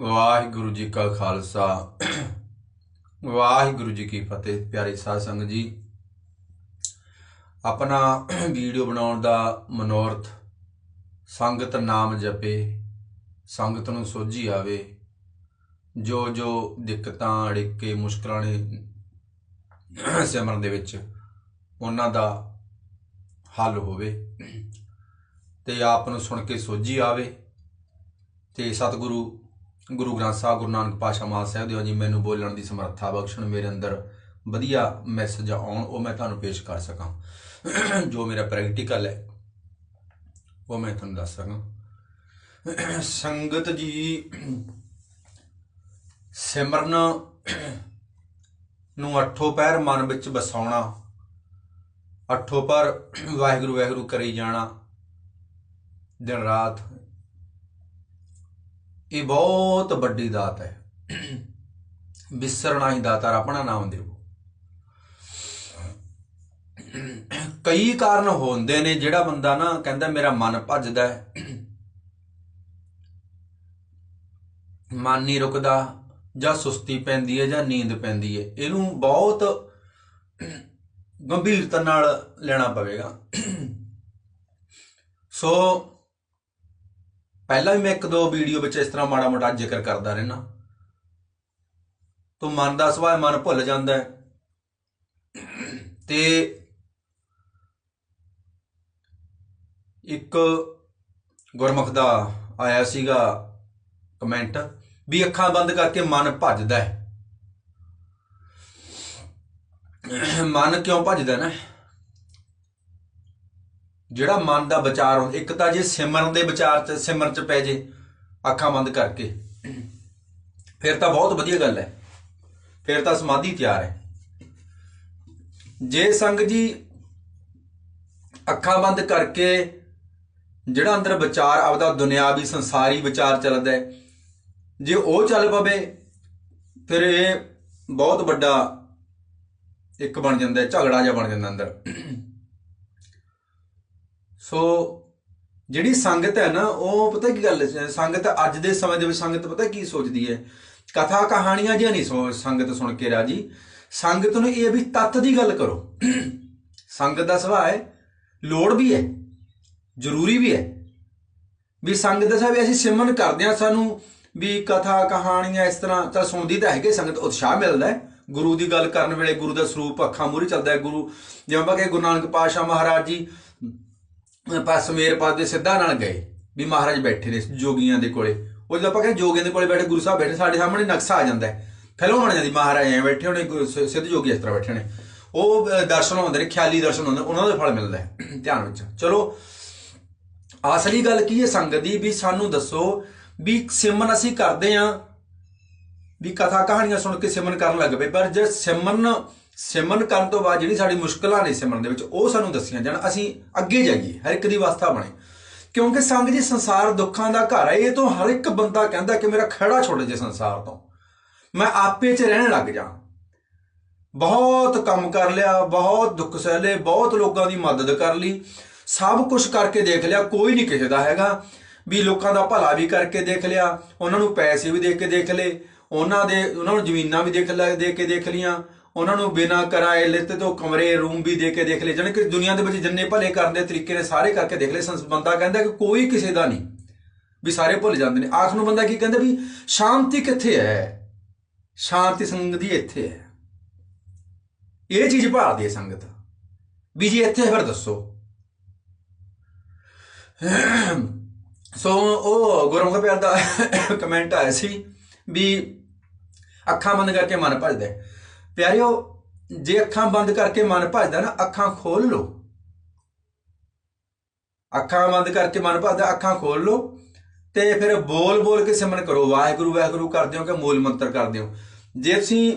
ਵਾਹਿਗੁਰੂ ਜੀ ਕਾ ਖਾਲਸਾ। ਵਾਹਿਗੁਰੂ ਜੀ ਕੀ ਫਤਿਹ, ਪਿਆਰੇ ਸਾਧ ਸੰਗਤ ਜੀ। ਆਪਣਾ ਵੀਡੀਓ ਬਣਾਉਣ ਦਾ ਮਨੋਰਥ, ਸੰਗਤ ਨਾਮ ਜਪੇ, ਸੰਗਤ ਨੂੰ ਸੋਝੀ ਆਵੇ। ਜੋ ਜੋ ਦਿੱਕਤਾਂ, ਅੜਿੱਕੇ, ਮੁਸ਼ਕਲਾਂ ਨੇ ਸਿਮਰਨ ਦੇ ਵਿੱਚ ਉਹਨਾਂ ਦਾ ਹੱਲ ਹੋਵੇ ਤੇ ਆਪ ਨੂੰ ਸੁਣ ਕੇ ਸੋਝੀ ਆਵੇ ਤੇ ਸਤਿਗੁਰੂ ਗੁਰੂ ਗ੍ਰੰਥ ਸਾਹਿਬ, ਗੁਰੂ ਨਾਨਕ ਪਾਤਸ਼ਾਹ ਮਹਾਰਾਜ ਸਾਹਿਬ ਦਿਓ ਜੀ, ਮੈਨੂੰ ਬੋਲਣ ਦੀ ਸਮਰੱਥਾ ਬਖਸ਼ਣ, ਮੇਰੇ ਅੰਦਰ ਵਧੀਆ ਮੈਸੇਜ ਆਉਣ, ਉਹ ਮੈਂ ਤੁਹਾਨੂੰ ਪੇਸ਼ ਕਰ ਸਕਾਂ। ਜੋ ਮੇਰਾ ਪ੍ਰੈਕਟੀਕਲ ਹੈ, ਉਹ ਮੈਂ ਤੁਹਾਨੂੰ ਦੱਸ ਸਕਾਂ। ਸੰਗਤ ਜੀ, ਸਿਮਰਨ ਨੂੰ ਅੱਠੋ ਪੈਰ ਮਨ ਵਿੱਚ ਵਸਾਉਣਾ, ਅੱਠੋ ਪਰ ਵਾਹਿਗੁਰੂ ਵਾਹਿਗੁਰੂ ਕਰੀ ਜਾਣਾ, ਦਿਨ ਰਾਤ ਇਹ ਬਹੁਤ ਵੱਡੀ ਦਾਤ ਹੈ। ਵਿਸਰਣਾ ਹੀ ਦਾਤਾਰ ਆਪਣਾ ਨਾਮ ਦੇਵੋ ਕਈ ਕਾਰਨ ਹੁੰਦੇ ਨੇ, ਜਿਹੜਾ ਬੰਦਾ ਨਾ ਕਹਿੰਦਾ ਮੇਰਾ ਮਨ ਭੱਜਦਾ ਹੈ। ਮਨ ਨਹੀਂ ਰੁਕਦਾ, ਜਾਂ ਸੁਸਤੀ ਪੈਂਦੀ ਹੈ, ਜਾਂ ਨੀਂਦ ਪੈਂਦੀ ਹੈ। ਇਹਨੂੰ ਬਹੁਤ ਗੰਭੀਰਤਾ ਨਾਲ ਲੈਣਾ ਪਵੇਗਾ। ਸੋ ਪਹਿਲਾਂ ਵੀ ਮੈਂ ਇੱਕ ਦੋ ਵੀਡੀਓ ਵਿੱਚ ਇਸ ਤਰ੍ਹਾਂ ਮਾੜਾ ਮੋਟਾ ਜ਼ਿਕਰ ਕਰਦਾ ਰਹਿਣਾ ਤੋਂ ਮਨ ਦਾ ਸੁਭਾਅ, ਮਨ ਭੁੱਲ ਜਾਂਦਾ ਤੇ ਇੱਕ ਗੁਰਮੁਖ ਦਾ ਆਇਆ ਸੀਗਾ ਕਮੈਂਟ ਵੀ ਅੱਖਾਂ ਬੰਦ ਕਰਕੇ ਮਨ ਭੱਜਦਾ ਹੈ। ਮਨ ਕਿਉਂ ਭੱਜਦਾ ਨਾ? ਜਿਹੜਾ ਮਨ ਦਾ ਵਿਚਾਰ ਹੁੰਦਾ, ਇੱਕ ਤਾਂ ਜੇ ਸਿਮਰਨ ਦੇ ਵਿਚਾਰ ਚ, ਸਿਮਰਨ ਚ ਪੈ ਜੇ, ਅੱਖਾਂ ਬੰਦ ਕਰਕੇ। ਫਿਰ ਤਾਂ ਬਹੁਤ ਵਧੀਆ ਗੱਲ ਹੈ। ਫਿਰ ਤਾਂ ਸਮਾਧੀ ਤਿਆਰ ਹੈ। ਜੇ ਸੰਗ ਜੀ ਅੱਖਾਂ ਬੰਦ ਕਰਕੇ ਜਿਹੜਾ ਅੰਦਰ ਵਿਚਾਰ, ਆਪਦਾ ਦੁਨਿਆਵੀ ਸੰਸਾਰੀ ਵਿਚਾਰ ਚੱਲਦਾ ਹੈ, ਜੇ ਉਹ ਚੱਲ ਪਵੇ, ਫਿਰ ਇਹ ਬਹੁਤ ਵੱਡਾ ਇੱਕ ਬਣ ਜਾਂਦਾ ਝਗੜਾ ਜਿਹਾ ਬਣ ਜਾਂਦਾ ਅੰਦਰ। ਸੋ ਜਿਹੜੀ ਸੰਗਤ ਹੈ ਨਾ, ਉਹ ਪਤਾ ਕੀ ਗੱਲ ਹੈ? ਸੰਗਤ ਅੱਜ ਦੇ ਸਮੇਂ ਦੇ ਵਿੱਚ ਸੰਗਤ ਪਤਾ ਕੀ ਸੋਚਦੀ ਹੈ? ਕਥਾ ਕਹਾਣੀਆਂ ਜਿਹਾ ਨਹੀਂ ਸੋ ਸੰਗਤ ਸੁਣ ਕੇ ਰਾਜੀ। ਸੰਗਤ ਨੂੰ ਇਹ ਵੀ ਤੱਤ ਦੀ ਗੱਲ ਕਰੋ। ਸੰਗਤ ਦਾ ਸੁਭਾਅ ਹੈ, ਲੋੜ ਵੀ ਹੈ, ਜ਼ਰੂਰੀ ਵੀ ਹੈ। ਵੀ ਸੰਗਤ ਦਾ ਸਾਹਿਬ ਅਸੀਂ ਸਿਮਰਨ ਕਰਦੇ ਆ ਸਾਨੂੰ ਵੀ ਕਥਾ ਕਹਾਣੀਆਂ ਇਸ ਤਰ੍ਹਾਂ ਤਾਂ ਸੁਣਦੀ ਤਾਂ ਹੈਗੇ, ਸੰਗਤ ਉਤਸ਼ਾਹ ਮਿਲਦਾ ਹੈ। ਗੁਰੂ ਦੀ ਗੱਲ ਕਰਨ ਵੇਲੇ ਗੁਰੂ ਦਾ ਸਰੂਪ ਅੱਖਾਂ ਮੂਹਰੇ ਚੱਲਦਾ ਹੈ, ਗੁਰੂ ਜਿਵੇਂ ਆਪਾਂ ਕਹੇ ਗੁਰੂ ਨਾਨਕ ਪਾਤਸ਼ਾਹ ਮਹਾਰਾਜ ਜੀ ਆਪਾਂ ਪਸਮੇਰ ਪਾਦ ਦੇ ਸਿੱਧਾ ਨਾਲ ਗਏ, ਵੀ ਮਹਾਰਾਜ ਬੈਠੇ ਨੇ ਜੋਗੀਆਂ ਦੇ ਕੋਲੇ। ਉਹ ਜਦੋਂ ਆਪਾਂ ਕਹਿੰਦੇ ਜੋਗੀਆਂ ਦੇ ਕੋਲੇ ਬੈਠੇ, ਗੁਰੂ ਸਾਹਿਬ ਬੈਠੇ, ਸਾਡੇ ਸਾਹਮਣੇ ਨਕਸ਼ਾ ਆ ਜਾਂਦਾ ਹੈ। ਫਿਲਮ ਬਣ ਜਾਂਦੀ ਮਹਾਰਾਜ ਐ ਬੈਠੇ ਹੋਣੇ, ਗੁਰੂ ਸਿੱਧ ਜੋਗੀ ਇਸ ਤਰ੍ਹਾਂ ਬੈਠੇ ਨੇ ਉਹ ਦਰਸ਼ਨ ਹੁੰਦੇ ਨੇ, ਖਿਆਲੀ ਦਰਸ਼ਨ ਹੁੰਦੇ ਉਹਨਾਂ ਦਾ ਫਲ ਮਿਲਦਾ ਹੈ, ਧਿਆਨ ਵਿੱਚ। ਚਲੋ ਅਸਲੀ ਗੱਲ ਕੀ ਹੈ ਸੰਗਤ ਦੀ? ਵੀ ਸਾਨੂੰ ਦੱਸੋ ਵੀ ਸਿਮਨ ਅਸੀਂ ਕਰਦੇ ਆਂ ਵੀ ਕਥਾ ਕਹਾਣੀਆਂ ਸੁਣ ਕੇ ਸਿਮਰਨ ਕਰਨ ਲੱਗ ਪਏ, ਪਰ ਜੇ ਸਿਮਨ ਸਿਮਰਨ ਕਰਨ ਤੋਂ ਬਾਅਦ ਜਿਹੜੀ ਸਾਡੀ ਮੁਸ਼ਕਲਾਂ ਨੇ ਸਿਮਰਨ ਦੇ ਵਿੱਚ, ਉਹ ਸਾਨੂੰ ਦੱਸੀਆਂ ਜਾਣ, ਅਸੀਂ ਅੱਗੇ ਜਾਈਏ, ਹਰ ਇੱਕ ਦੀ ਅਵਸਥਾ ਬਣੇ। ਕਿਉਂਕਿ ਸੰਗ ਜੀ ਸੰਸਾਰ ਦੁੱਖਾਂ ਦਾ ਘਰ ਹੈ, ਇਹ ਤੋਂ ਹਰ ਇੱਕ ਬੰਦਾ ਕਹਿੰਦਾ ਕਿ ਮੇਰਾ ਖੜਾ ਛੁੱਟ ਜੇ ਸੰਸਾਰ ਤੋਂ। ਮੈਂ ਆਪੇ 'ਚ ਰਹਿਣ ਲੱਗ ਜਾ। ਬਹੁਤ ਕੰਮ ਕਰ ਲਿਆ, ਬਹੁਤ ਦੁੱਖ ਸਹਿ ਲਏ, ਬਹੁਤ ਲੋਕਾਂ ਦੀ ਮਦਦ ਕਰ ਲਈ। ਸਭ ਕੁਝ ਕਰਕੇ ਦੇਖ ਲਿਆ, ਕੋਈ ਨਹੀਂ ਕਿਸੇ ਦਾ ਹੈਗਾ। ਵੀ ਲੋਕਾਂ ਦਾ ਭਲਾ ਵੀ ਕਰਕੇ ਦੇਖ ਲਿਆ, ਉਹਨਾਂ ਨੂੰ ਪੈਸੇ ਵੀ ਦੇ ਕੇ ਦੇਖ ਲਏ, ਉਹਨਾਂ ਦੇ, ਉਹਨਾਂ ਨੂੰ ਜ਼ਮੀਨਾਂ ਵੀ ਦੇਖ ਲੈ, ਦੇ ਕੇ ਦੇਖ ਲੀਆਂ ਉਹਨਾਂ ਨੂੰ ਬਿਨਾਂ ਕਰਾਏ ਲਿੱਤੇ ਤੋਂ ਕਮਰੇ, ਰੂਮ ਵੀ ਦੇ ਕੇ ਦੇਖ ਲਏ। ਜਾਣੀ ਕਿ ਦੁਨੀਆ ਦੇ ਵਿੱਚ ਜਿੰਨੇ ਭਲੇ ਕਰਨ ਦੇ ਤਰੀਕੇ ਨੇ, ਸਾਰੇ ਕਰਕੇ ਦੇਖ ਲਏ। ਬੰਦਾ ਕਹਿੰਦਾ ਕਿ ਕੋਈ ਕਿਸੇ ਦਾ ਨਹੀਂ, ਵੀ ਸਾਰੇ ਭੁੱਲ ਜਾਂਦੇ ਨੇ। ਆਖ ਨੂੰ ਬੰਦਾ ਕੀ ਕਹਿੰਦਾ ਵੀ ਸ਼ਾਂਤੀ ਕਿੱਥੇ ਹੈ? ਸ਼ਾਂਤੀ ਸੰਗਤ ਦੀ ਇੱਥੇ ਹੈ। ਇਹ ਚੀਜ਼ ਭਾਲਦੀ ਹੈ ਸੰਗਤ। ਵੀ ਜੀ ਇੱਥੇ ਫਿਰ ਦੱਸੋ। ਸੋ ਉਹ ਗੁਰਮੁਖ ਪਿਆਰ ਦਾ ਕਮੈਂਟ ਆਇਆ ਸੀ ਵੀ ਅੱਖਾਂ ਬੰਦ ਕਰਕੇ ਮਨ ਭਜਦਾ ਪਿਆਰਿਓ, ਜੇ ਅੱਖਾਂ ਬੰਦ ਕਰਕੇ ਮਨ ਭਜਦਾ ਨਾ, ਅੱਖਾਂ ਖੋਲ ਲਓ। ਅੱਖਾਂ ਬੰਦ ਕਰਕੇ ਮਨ ਭਜਦਾ, ਅੱਖਾਂ ਖੋਲ ਲਓ। ਤੇ ਫਿਰ ਬੋਲ ਬੋਲ ਕੇ ਸਿਮਰਨ ਕਰੋ, ਵਾਹਿਗੁਰੂ ਵਾਹਿਗੁਰੂ ਕਰਦੇ ਹੋ ਕਿ ਮੂਲ ਮੰਤਰ ਕਰਦੇ ਹੋ? ਜੇ ਤੁਸੀਂ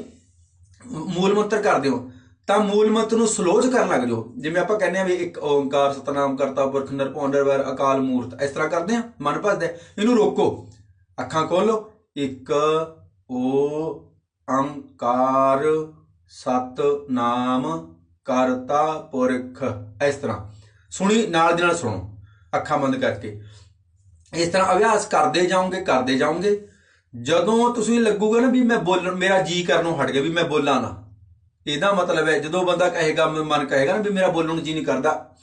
ਮੂਲ ਮੰਤਰ ਕਰਦੇ ਹੋ, ਤਾਂ ਮੂਲ ਮੰਤਰ ਨੂੰ ਸਲੋਜ ਕਰਨ ਲੱਗ ਜਾਓ। ਜਿਵੇਂ ਆਪਾਂ ਕਹਿੰਦੇ ਆ ਵੀ ਇੱਕ ਓੰਕਾਰ, ਸਤਨਾਮ, ਕਰਤਾ, ਪੁਰਖ ਨਿਰਭਉ ਨਿਰਵੈਰ ਅਕਾਲ, ਮੂਰਤ, ਇਸ ਤਰ੍ਹਾਂ ਕਰਦੇ ਆ ਮਨ ਭਜਦਾ ਇਹਨੂੰ ਰੋਕੋ। ਅੱਖਾਂ ਖੋਲੋ ਇੱਕ, ਓ ਅੰਕਾਰ ਸਤਨਾਮ ਕਰਤਾ ਪੁਰਖ। ਇਸ ਤਰ੍ਹਾਂ। ਸੁਣੀ, ਨਾਲ ਦੀ ਨਾਲ ਸੁਣੋ। ਅੱਖਾਂ ਬੰਦ ਕਰਕੇ। ਇਸ ਤਰ੍ਹਾਂ ਅਭਿਆਸ ਕਰਦੇ ਜਾਓਗੇ ਕਰਦੇ ਜਾਓਗੇ। ਜਦੋਂ ਤੁਸੀਂ ਲੱਗੂਗਾ ਨਾ ਵੀ ਮੈਂ ਬੋਲਣ ਮੇਰਾ ਜੀ ਕਰਨੋਂ ਹਟ ਗਿਆ, ਵੀ ਮੈਂ ਬੋਲਾਂ ਨਾ। ਇਹਦਾ ਮਤਲਬ ਹੈ, ਜਦੋਂ ਬੰਦਾ ਕਹੇਗਾ ਮਨ ਕਹੇਗਾ ਨਾ ਵੀ ਮੇਰਾ ਬੋਲਣ ਨੂੰ ਜੀ ਨਹੀਂ ਕਰਦਾ,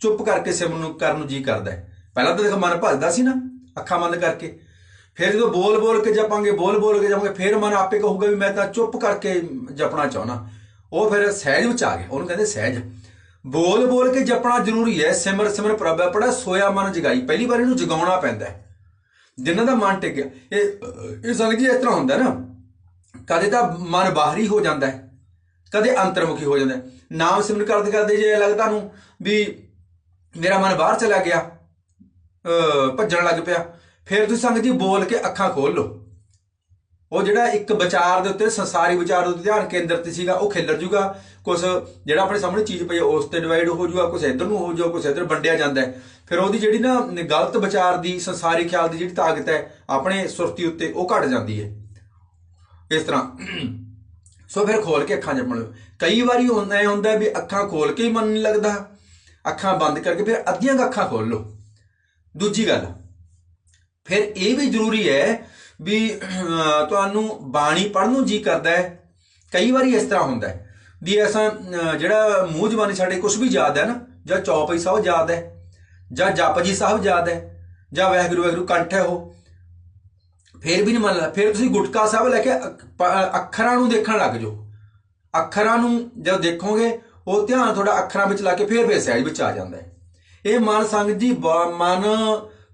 ਚੁੱਪ ਕਰਕੇ ਸਿਮਰਨ ਨੂੰ ਕਰਨ ਨੂੰ ਜੀ ਕਰਦਾ ਪਹਿਲਾਂ ਤਾਂ ਦੇਖ ਮਨ ਭੱਜਦਾ ਸੀ ਨਾ, ਅੱਖਾਂ ਬੰਦ ਕਰਕੇ। ਫਿਰ ਜਦੋਂ ਬੋਲ ਬੋਲ ਕੇ ਜਪਾਂਗੇ, ਬੋਲ ਬੋਲ ਕੇ ਜਪਾਂਗੇ, ਫਿਰ ਮਨ ਆਪੇ ਕਹੂਗਾ ਵੀ ਮੈਂ ਤਾਂ ਚੁੱਪ ਕਰਕੇ ਜਪਣਾ ਚਾਹਣਾ ਉਹ ਫਿਰ ਸਹਿਜ ਵਿੱਚ ਆ ਗਏ। ਉਹਨੂੰ ਕਹਿੰਦੇ ਸਹਿਜ। ਬੋਲ ਬੋਲ ਕੇ ਜਪਣਾ ਜ਼ਰੂਰੀ ਹੈ। ਸਿਮਰ ਸਿਮਰ ਪ੍ਰਭ ਪੜਾ ਸੋਇਆ ਮਨ ਜਗਾਈ। ਪਹਿਲੀ ਵਾਰ ਇਹਨੂੰ ਜਗਾਉਣਾ ਪੈਂਦਾ ਹੈ। ਜਿਨ੍ਹਾਂ ਦਾ ਮਨ ਟਿਕ ਗਿਆ। ਇਹ ਇਹ ਸੰਗਤ ਜੀ ਇਸ ਤਰ੍ਹਾਂ ਹੁੰਦਾ ਨਾ, ਕਦੇ ਤਾਂ ਮਨ ਬਾਹਰੀ ਹੋ ਜਾਂਦਾ ਹੈ, ਕਦੇ ਅੰਤਰਮੁਖੀ ਹੋ ਜਾਂਦਾ ਨਾਮ ਸਿਮਰਨ ਕਰਦੇ ਕਰਦੇ ਜੇ ਲੱਗਦਾ ਤੁਹਾਨੂੰ ਵੀ ਮੇਰਾ ਮਨ ਬਾਹਰ ਚਲਾ ਗਿਆ, ਅਹ ਭੱਜਣ ਲੱਗ ਪਿਆ ਫਿਰ ਤੁਸੀਂ ਸੰਗਤ ਜੀ ਬੋਲ ਕੇ ਅੱਖਾਂ ਖੋਲ ਲਓ। ਉਹ ਜਿਹੜਾ ਇੱਕ ਵਿਚਾਰ ਦੇ ਉੱਤੇ, ਸੰਸਾਰੀ ਵਿਚਾਰ ਦੇ ਉੱਤੇ ਧਿਆਨ ਕੇਂਦਰਿਤ ਸੀਗਾ, ਉਹ ਖਿਲਰ ਜੂਗਾ। ਕੁਝ ਜਿਹੜਾ ਆਪਣੇ ਸਾਹਮਣੇ ਚੀਜ਼ ਪਈ ਹੈ ਉਸ ਤੇ ਡਿਵਾਈਡ ਹੋ ਜੂਗਾ ਕੁਝ ਇੱਧਰ ਨੂੰ ਹੋ ਜਾਊਗਾ ਕੁਝ ਇੱਧਰ ਵੰਡਿਆ ਜਾਂਦਾ ਹੈ। ਫਿਰ ਉਹਦੀ ਜਿਹੜੀ ਨਾ ਗਲਤ ਵਿਚਾਰ ਦੀ, ਸੰਸਾਰੀ ਖਿਆਲ ਦੀ ਜਿਹੜੀ ਤਾਕਤ ਹੈ, ਆਪਣੇ ਸੁਰਤੀ ਉੱਤੇ ਉਹ ਘਟ ਜਾਂਦੀ ਹੈ। ਇਸ ਤਰ੍ਹਾਂ। ਸੋ ਫਿਰ ਖੋਲ ਕੇ ਅੱਖਾਂ ਜਪਣ ਲਓ। ਕਈ ਵਾਰੀ ਹੁੰਦਾ ਇਹ ਹੁੰਦਾ ਵੀ ਅੱਖਾਂ ਖੋਲ ਕੇ ਹੀ ਮਨ ਨਹੀਂ ਲੱਗਦਾ। ਅੱਖਾਂ ਬੰਦ ਕਰਕੇ ਫਿਰ ਅੱਧੀਆਂ ਅੱਖਾਂ ਖੋਲ ਲਓ। ਦੂਜੀ ਗੱਲ ਫਿਰ ਇਹ ਵੀ ਜ਼ਰੂਰੀ ਹੈ ਵੀ ਤੁਹਾਨੂੰ ਬਾਣੀ ਪੜ੍ਹਨ ਨੂੰ ਜੀ ਕਰਦਾ ਹੈ। ਕਈ ਵਾਰੀ ਇਸ ਤਰ੍ਹਾਂ ਹੁੰਦਾ ਹੈ ਵੀ ਅਸਾਂ ਜਿਹੜਾ ਮੂੰਹ ਜ਼ਬਾਨੀ ਸਾਡੇ ਕੁਝ ਵੀ ਯਾਦ ਹੈ ਨਾ, ਜਾਂ ਚੌਪਈ ਸਾਹਿਬ ਯਾਦ ਹੈ, ਜਾਂ ਜਪਜੀ ਸਾਹਿਬ ਯਾਦ ਹੈ, ਜਾਂ ਵਾਹਿਗੁਰੂ ਵਾਹਿਗੁਰੂ ਕੰਠ ਹੈ ਉਹ, ਫਿਰ ਵੀ ਨਹੀਂ ਮੰਨ ਲਾ ਫਿਰ ਤੁਸੀਂ ਗੁਟਕਾ ਸਾਹਿਬ ਲੈ ਕੇ ਅੱਖ- ਅੱਖਰਾਂ ਨੂੰ ਦੇਖਣ ਲੱਗ ਜਾਓ। ਅੱਖਰਾਂ ਨੂੰ ਜਦ ਦੇਖੋਗੇ, ਉਹ ਧਿਆਨ ਤੁਹਾਡਾ ਅੱਖਰਾਂ ਵਿੱਚ ਲਾ ਕੇ ਫਿਰ ਫਿਰ ਸਹਿਜ ਵਿੱਚ ਆ ਜਾਂਦਾ ਹੈ। ਇਹ ਮਨ ਸੰਗ ਜੀ, ਬ- ਮਨ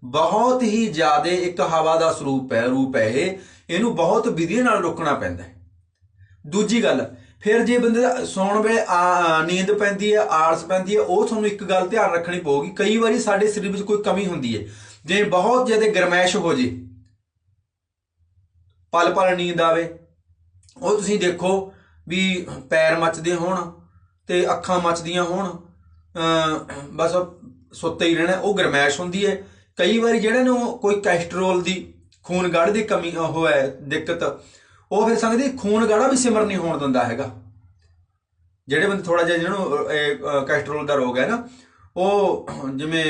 ਬਹੁਤ ਹੀ ਜ਼ਿਆਦਾ ਇੱਕ ਹਵਾ ਦਾ ਸਰੂਪ ਹੈ, ਰੂਪ ਹੈ ਇਹ। ਇਹਨੂੰ ਬਹੁਤ ਵਿਧੀ ਨਾਲ ਰੋਕਣਾ ਪੈਂਦਾ ਹੈ। ਦੂਜੀ ਗੱਲ, ਫਿਰ ਜੇ ਬੰਦੇ ਦਾ ਸੌਣ ਵੇਲੇ ਆ- ਨੀਂਦ ਪੈਂਦੀ ਹੈ, ਆਲਸ ਪੈਂਦੀ ਹੈ, ਉਹ ਤੁਹਾਨੂੰ ਇੱਕ ਗੱਲ ਧਿਆਨ ਰੱਖਣੀ ਪਊਗੀ। ਕਈ ਵਾਰੀ ਸਾਡੇ ਸਰੀਰ ਵਿੱਚ ਕੋਈ ਕਮੀ ਹੁੰਦੀ ਹੈ। ਜੇ ਬਹੁਤ ਜ਼ਿਆਦਾ ਗਰਮੈਸ਼ ਹੋ ਜੇ ਪਲ ਪਲ ਨੀਂਦ ਆਵੇ, ਉਹ ਤੁਸੀਂ ਦੇਖੋ ਵੀ ਪੈਰ ਮੱਚਦੇ ਹੋਣ ਤੇ ਅੱਖਾਂ ਮੱਚਦੀਆਂ ਹੋਣ ਬਸ ਸੁੱਤੇ ਹੀ ਰਹਿਣਾ, ਉਹ ਗਰਮੈਸ਼ ਹੁੰਦੀ ਹੈ। ਕਈ ਵਾਰੀ ਜਿਹੜੇ ਨੂੰ ਕੋਈ ਕੈਸਟਰੋਲ ਦੀ ਖੂਨ ਗੜ ਦੀ ਕਮੀ ਉਹ ਹੈ, ਦਿੱਕਤ, ਉਹ ਫਿਰ ਸੰਗਦੀ ਖੂਨ ਗਾੜਾ ਵੀ ਸਿਮਰ ਨਹੀਂ ਹੋਣ ਦਿੰਦਾ ਹੈਗਾ। ਜਿਹੜੇ ਬੰਦੇ ਥੋੜਾ ਜਿਹਾ ਜਿਹਨਾਂ ਨੂੰ ਕੈਸਟਰੋਲ ਦਾ ਰੋਗ ਹੈ ਨਾ, ਉਹ ਜਿਵੇਂ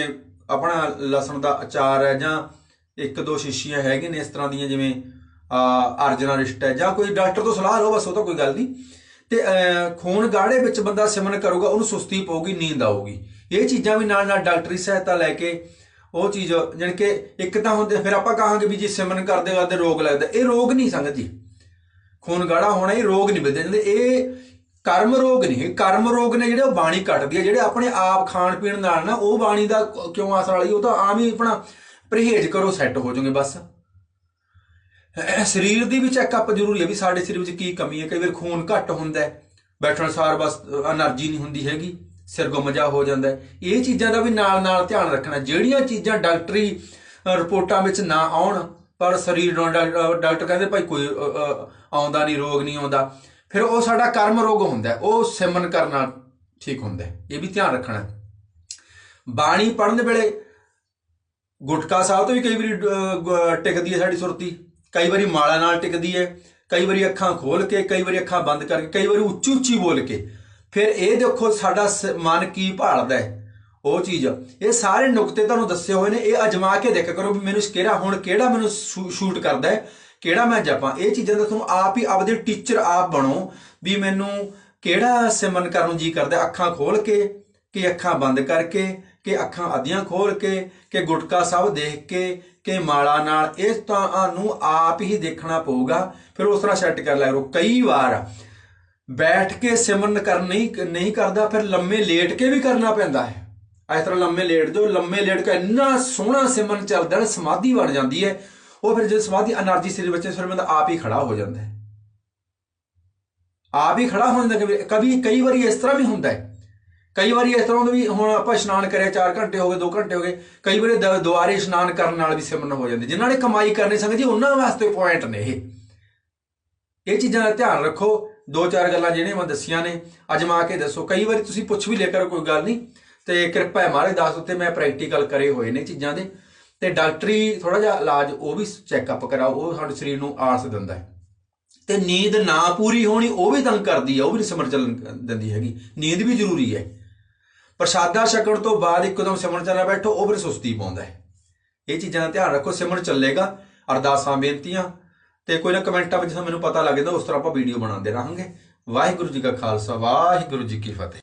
ਆਪਣਾ ਲਸਣ ਦਾ ਅਚਾਰ ਹੈ ਜਾਂ ਇੱਕ ਦੋ ਸ਼ੀਸ਼ੀਆਂ ਹੈਗੀਆਂ ਨੇ ਇਸ ਤਰ੍ਹਾਂ ਦੀਆਂ ਜਿਵੇਂ ਅਰਜਨਾ ਰਿਸ਼ਟ ਹੈ ਜਾਂ ਕੋਈ ਡਾਕਟਰ ਤੋਂ ਸਲਾਹ ਲਓ, ਬਸ ਉਹ ਤਾਂ ਕੋਈ ਗੱਲ ਨਹੀਂ। ਤੇ ਖੂਨ ਗਾੜੇ ਵਿੱਚ ਬੰਦਾ ਸਿਮਰਨ ਕਰੂਗਾ, ਉਹਨੂੰ ਸੁਸਤੀ ਪਊਗੀ, ਨੀਂਦ ਆਊਗੀ। ਇਹ ਚੀਜ਼ਾਂ ਵੀ ਨਾਲ ਨਾਲ ਡਾਕਟਰੀ ਸਹਾਇਤਾ ਲੈ ਕੇ ਉਹ ਚੀਜ਼ ਜਾਨ ਕਿ ਇੱਕ ਤਾਂ ਹੁੰਦੇ, ਫਿਰ ਆਪਾਂ ਕਹਾਂਗੇ ਵੀ ਜੀ ਸਿਮਨ ਕਰਦੇ ਕਰਦੇ ਰੋਗ ਲੱਗਦਾ। ਇਹ ਰੋਗ ਨਹੀਂ ਸੰਗਤ ਜੀ। ਖੂਨ ਗਾੜਾ ਹੋਣਾ ਇਹ ਰੋਗ ਨਹੀਂ ਬਦਲਦੇ ਇਹ ਕਰਮ ਰੋਗ ਨਹੀਂ। ਕਰਮ ਰੋਗ ਨੇ ਜਿਹੜੇ ਉਹ ਬਾਣੀ ਕੱਟਦੀ ਹੈ ਜਿਹੜੇ ਆਪਣੇ ਆਪ ਖਾਣ ਪੀਣ ਨਾਲ ਨਾ, ਉਹ ਬਾਣੀ ਦਾ ਕਿਉਂ ਆਸਰ ਵਾਲੀ? ਉਹ ਤਾਂ ਆਮ ਹੀ ਆਪਣਾ ਪਰਹੇਜ ਕਰੋ ਸੈੱਟ ਹੋ ਜਾਓਗੇ ਬਸ। ਸਰੀਰ ਦੀ ਵੀ ਚੈੱਕਅਪ ਜ਼ਰੂਰੀ ਹੈ ਵੀ ਸਾਡੇ ਸਰੀਰ ਵਿੱਚ ਕੀ ਕਮੀ ਹੈ। ਕਈ ਵਾਰ ਖੂਨ ਘੱਟ ਹੁੰਦਾ ਬੈਠਣ ਸਾਰ ਬਸ એનર્ਜੀ ਨਹੀਂ ਹੁੰਦੀ ਹੈਗੀ। ਸਿਰ ਗੁੰਮਜਾ ਹੋ ਜਾਂਦਾ ਹੈ। ਇਹ ਚੀਜ਼ਾਂ ਦਾ ਵੀ ਨਾਲ ਨਾਲ ਧਿਆਨ ਰੱਖਣਾ। ਜਿਹੜੀਆਂ ਚੀਜ਼ਾਂ ਡਾਕਟਰੀ ਰਿਪੋਰਟਾਂ ਵਿੱਚ ਨਾ ਆਉਣ ਪਰ ਸਰੀਰ ਨੂੰ ਡਾਕ- ਡਾਕਟਰ ਕਹਿੰਦੇ ਭਾਈ ਕੋਈ ਆਉਂਦਾ ਨਹੀਂ ਰੋਗ ਨਹੀਂ ਆਉਂਦਾ ਫਿਰ ਉਹ ਸਾਡਾ ਕਰਮ ਰੋਗ ਹੁੰਦਾ ਉਹ ਸਿਮਨ ਕਰਨਾ ਠੀਕ ਹੁੰਦਾ ਇਹ ਵੀ ਧਿਆਨ ਰੱਖਣਾ ਬਾਣੀ ਪੜ੍ਹਨ ਵੇਲੇ ਗੁਟਕਾ ਸਾਹਿਬ ਤੋਂ ਵੀ ਕਈ ਵਾਰੀ ਅਹ, ਟਿਕਦੀ ਹੈ ਸਾਡੀ ਸੁਰਤੀ। ਕਈ ਵਾਰੀ ਮਾਲਾ ਨਾਲ ਟਿਕਦੀ ਹੈ। ਕਈ ਵਾਰੀ ਅੱਖਾਂ ਖੋਲ ਕੇ ਕਈ ਵਾਰੀ ਅੱਖਾਂ ਬੰਦ ਕਰਕੇ ਕਈ ਵਾਰੀ ਉੱਚੀ ਉੱਚੀ ਬੋਲ ਕੇ। ਫਿਰ ਇਹ ਦੇਖੋ ਸਾਡਾ ਸ- ਮਨ ਕੀ ਭਾਲਦਾ ਹੈ? ਉਹ ਚੀਜ਼। ਇਹ ਸਾਰੇ ਨੁਕਤੇ ਤੁਹਾਨੂੰ ਦੱਸੇ ਹੋਏ ਨੇ, ਇਹ ਅਜਮਾ ਕੇ ਦੇਖਿਆ ਕਰੋ ਵੀ ਮੈਨੂੰ ਕਿਹੜਾ, ਹੁਣ ਕਿਹੜਾ ਮੈਨੂੰ ਸ਼ੂਟ ਕਰਦਾ ਹੈ, ਕਿਹੜਾ ਮੈਂ ਜਪਾਂ। ਇਹ ਚੀਜ਼ਾਂ ਦਾ ਤੁਹਾਨੂੰ ਆਪ ਹੀ ਆਪਦੇ ਟੀਚਰ ਆਪ ਬਣੋ ਵੀ ਮੈਨੂੰ ਕਿਹੜਾ ਸਿਮਰਨ ਕਰਨ ਨੂੰ ਜੀ ਕਰਦਾ ਅੱਖਾਂ ਖੋਲ ਕੇ, ਕਿ ਅੱਖਾਂ ਬੰਦ ਕਰਕੇ, ਕਿ ਅੱਖਾਂ ਅੱਧੀਆਂ ਖੋਲ ਕੇ, ਕਿ ਗੁਟਕਾ ਸਾਹਿਬ ਦੇਖ ਕੇ, ਕਿ ਮਾਲਾ ਨਾਲ। ਇਹ ਤੁਹਾਨੂੰ ਆਪ ਹੀ ਦੇਖਣਾ ਪਊਗਾ। ਫਿਰ ਉਸ ਤਰ੍ਹਾਂ ਸੈੱਟ ਕਰ ਲਿਆ ਕਰੋ। ਕਈ ਵਾਰ ਬੈਠ ਕੇ ਸਿਮਰਨ ਕਰਨ ਨਹੀਂ ਨਹੀਂ ਕਰਦਾ, ਫਿਰ ਲੰਮੇ ਲੇਟ ਕੇ ਵੀ ਕਰਨਾ ਪੈਂਦਾ ਹੈ। ਇਸ ਤਰ੍ਹਾਂ ਲੰਮੇ ਲੇਟ ਜੋ ਲੰਮੇ ਲੇਟ ਕੇ ਇੰਨਾ ਸੋਹਣਾ ਸਿਮਰਨ ਚੱਲਦਾ ਸਮਾਧੀ ਬਣ ਜਾਂਦੀ ਹੈ। ਉਹ ਫਿਰ ਜਦ ਸਮਾਧੀ એનર્ਜੀ ਸਿਰ ਵਿੱਚ ਸਿਰ ਬੰਦਾ ਆਪ ਹੀ ਖੜਾ ਹੋ ਜਾਂਦਾ ਹੈ। ਆਪ ਹੀ ਖੜਾ ਹੋ ਜਾਂਦਾ ਕਦੀ ਕਈ ਵਾਰੀ ਇਸ ਤਰ੍ਹਾਂ ਵੀ ਹੁੰਦਾ ਹੈ। ਕਈ ਵਾਰੀ ਇਸ ਤਰ੍ਹਾਂ ਦਾ ਵੀ ਹੁਣ ਆਪਾਂ ਇਸ਼ਨਾਨ ਕਰਿਆ 4 ਘੰਟੇ ਹੋ ਗਏ 2 ਘੰਟੇ ਹੋ ਗਏ, ਕਈ ਵਾਰੀ ਦੁਆਰੇ ਇਸ਼ਨਾਨ ਕਰਨ ਨਾਲ ਵੀ ਸਿਮਰਨ ਹੋ ਜਾਂਦੀ ਜਿਨ੍ਹਾਂ ਨੇ ਕਮਾਈ ਕਰਨੀ ਸੰਗਤ ਜੀ, ਉਹਨਾਂ ਵਾਸਤੇ ਪੁਆਇੰਟ ਨੇ ਇਹ। ਇਹ ਚੀਜ਼ਾਂ ਦਾ ਧਿਆਨ ਰੱਖੋ। ਦੋ ਚਾਰ ਗੱਲਾਂ ਜਿਹੜੀਆਂ ਮੈਂ ਦੱਸੀਆਂ ਨੇ ਅਜਮਾ ਕੇ ਦੱਸੋ। ਕਈ ਵਾਰੀ ਤੁਸੀਂ ਪੁੱਛ ਵੀ ਲਿਆ ਕਰੋ, ਕੋਈ ਗੱਲ ਨਹੀਂ। ਤੇ ਕਿਰਪਾ ਹੈ ਮਹਾਰਾਜ ਦਾਸ ਉੱਤੇ ਮੈਂ ਪ੍ਰੈਕਟੀਕਲ ਕਰੇ ਹੋਏ ਨੇ ਚੀਜ਼ਾਂ ਦੇ। ਤੇ ਡਾਕਟਰੀ ਥੋੜਾ ਜਿਹਾ ਇਲਾਜ ਉਹ ਵੀ ਚੈੱਕਅਪ ਕਰਾਓ, ਉਹ ਸਾਡੇ ਸਰੀਰ ਨੂੰ ਆਸ ਦਿੰਦਾ ਹੈ। ਤੇ ਨੀਂਦ ਨਾ ਪੂਰੀ ਹੋਣੀ, ਉਹ ਵੀ ਤੰਗ ਕਰਦੀ ਹੈ, ਉਹ ਵੀ ਨਹੀਂ ਸਿਮਰਨ ਚੱਲਣ ਦਿੰਦੀ ਹੈਗੀ। ਨੀਂਦ ਵੀ ਜ਼ਰੂਰੀ ਹੈ। ਪ੍ਰਸ਼ਾਦਾ ਛਕਣ ਤੋਂ ਬਾਅਦ ਇੱਕਦਮ ਸਿਮਰਨ ਚੱਲਣਾ ਬੈਠੋ, ਉਹ ਫਿਰ ਸੁਸਤੀ ਪਾਉਂਦਾ ਹੈ। ਇਹ ਚੀਜ਼ਾਂ ਦਾ ਧਿਆਨ ਰੱਖੋ ਸਿਮਰਨ ਚੱਲੇਗਾ। ਅਰਦਾਸਾਂ ਬੇਨਤੀਆਂ ਤੇ ਕੋਈ ਨਾ ਕਮੈਂਟਾਂ ਵਿੱਚ ਮੈਨੂੰ ਪਤਾ ਲੱਗ ਜਾਂਦਾ ਉਸ ਤਰ੍ਹਾਂ ਆਪਾਂ ਵੀਡੀਓ ਬਣਾਉਂਦੇ ਰਹਾਂਗੇ। ਵਾਹਿਗੁਰੂ ਜੀ ਕਾ ਖਾਲਸਾ, ਵਾਹਿਗੁਰੂ ਜੀ ਕੀ ਫਤਿਹ।